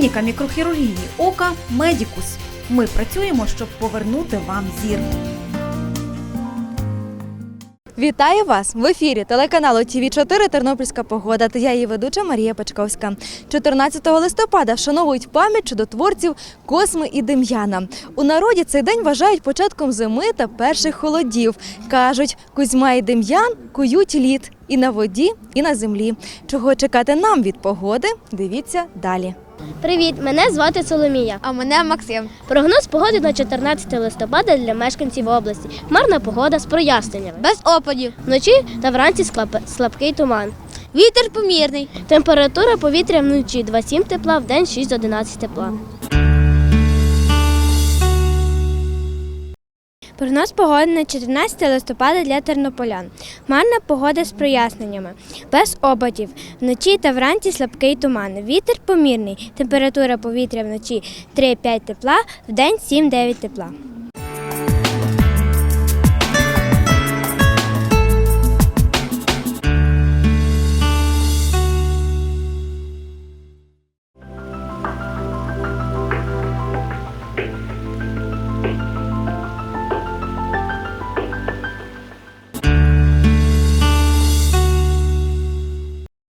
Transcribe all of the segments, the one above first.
Клініка мікрохірургії ока Медікус. Ми працюємо, щоб повернути вам зір. Вітаю вас в ефірі телеканалу ТВ 4 Тернопільська погода. Та я її ведуча Марія Печковська. 14 листопада вшановують пам'ять чудотворців Косми і Дем'яна. У народі цей день вважають початком зими та перших холодів. кажуть, Кузьма і Дем'ян кують лід і на воді, і на землі. Чого чекати нам від погоди? Дивіться далі. Привіт, мене звати Соломія. А мене Максим. Прогноз погоди на 14 листопада для мешканців області. Хмарна погода з проясненнями. Без опадів. Вночі та вранці склап- слабкий туман. Вітер помірний. Температура повітря вночі 2-7 тепла, в день 6-11 тепла. Прогноз погоди на 14 листопада для тернополян. Марна погода з проясненнями. Без опадів. Вночі та вранці слабкий туман. Вітер помірний. Температура повітря вночі 3-5 тепла, в день 7-9 тепла.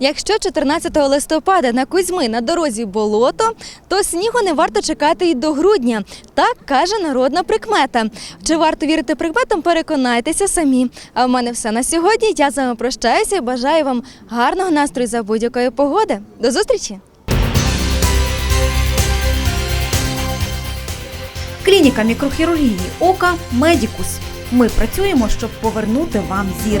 Якщо 14 листопада на Кузьми на дорозі болото, то снігу не варто чекати й до грудня. Так каже народна прикмета. Чи варто вірити прикметам, переконайтеся самі. А в мене все на сьогодні. Я з вами прощаюся і бажаю вам гарного настрою за будь-якої погоди. До зустрічі! Клініка мікрохірургії ока Медікус. Ми працюємо, щоб повернути вам зір.